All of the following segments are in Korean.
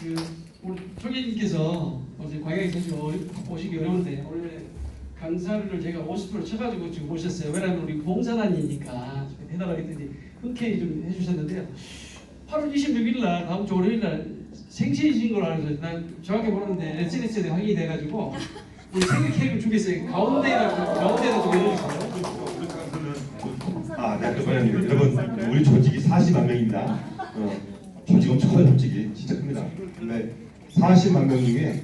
그 우리 총회님께서 어제 광양에 사실 오시기 어려운데 오늘 강사를 제가 50% 쳐가지고 지금 오셨어요. 왜냐하면 우리 봉사단이니까 좀 해달라고 했더니 흔쾌히 좀 해주셨는데요. 8월 26일 날 다음 주 월요일 날 생신이신 걸로 알아서 난 정확히 모르는데 SNS에 확인이 돼가지고 우리 생일 케이크를 준비했어요. 가운데라고 가운데다 좀 해주세요. 아, 네, 그러면 여러분 우리 조직이 40만 명입니다. 어, 조직 엄청 커요, 조직 근데 40만 명 중에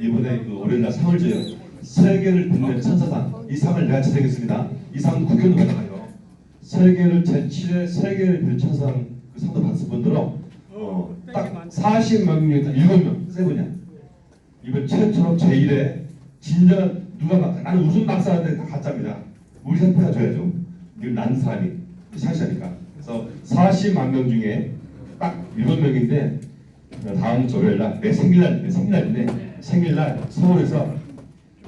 이번에 그 월요일 날 상을 줘요. 세계를 빛낸 천사상 이 상을 내가 제정했습니다. 이 상은 국회의원 받아가요. 세계를 제7회 세계를 빛낸 천사상 그 상도 받았을 뿐더러 어, 딱 40만 명 중에 딱 7명 세 분이야. 이번 최초로 제1회 진정한 누가 막 나는 웃음 박사인데 다 가짜입니다. 우리 상태가 줘야죠. 늘난 사람이 샤샤니까. 그래서 40만 명 중에 딱 7명인데 다음 주 월요일 날 내 생일날 내 생일날인데 생일날 서울에서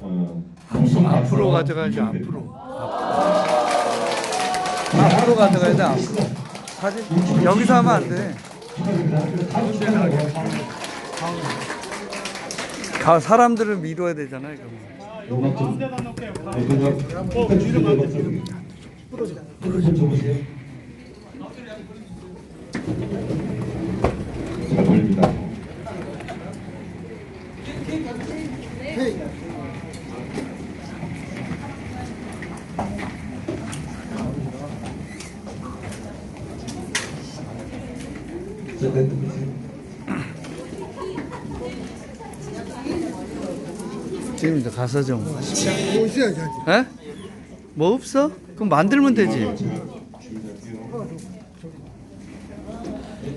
어, 앞으로 가져가야지 됩니다. 앞으로 앞으로 가져가야 돼 앞으로 사진 여기서 하면 안돼 주에 하라고. 가 사람들을 밀어야 되잖아요 그럼 음악 좀. 네. 음악 좀. 핸드폰 좀 줘보세요. 잘 보입니다. 자, 핸드폰 주세요. 지금 이제 가서 좀 뭐 있어야지. 에? 뭐 없어? 그럼 만들면 되지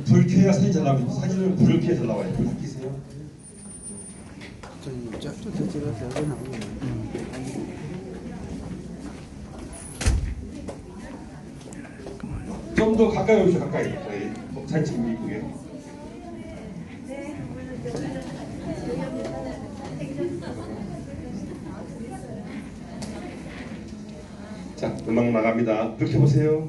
불 켜야 사진 잘 나옵니다. 사진을 불을 켜야 잘 나와요. 불 켜세요. 좀 더 가까이 오시죠. 가까이. 사진 찍는 이쁘게. 자, 음악 나갑니다. 불 켜보세요.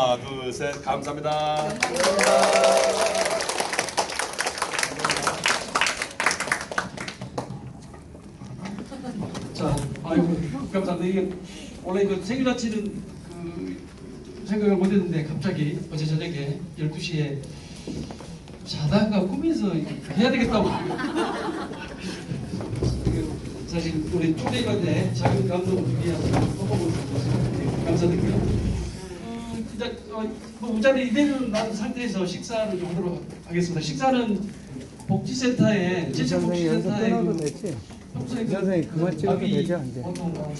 둘, 셋. 감사합니다. 자, 아이고 감사합니다. 이게 원래 그 생일 잔치는 그 생각을 못했는데 갑자기 어제 저녁에 12시에 자다가 꿈에서 해야 되겠다고 그 사실 우리 초대관에 작은 주기 위한 퍼포먼스 감사드리고요. 어, 진짜 어, 뭐 우자리 이대로 난 상태에서 식사를 좀 하도록 하겠습니다. 식사는 복지센터에 여기서 제철복지센터에 끊어도 그 평소에 그 선생님 그만 찍어도 밥이 되죠, 이제? 보통 한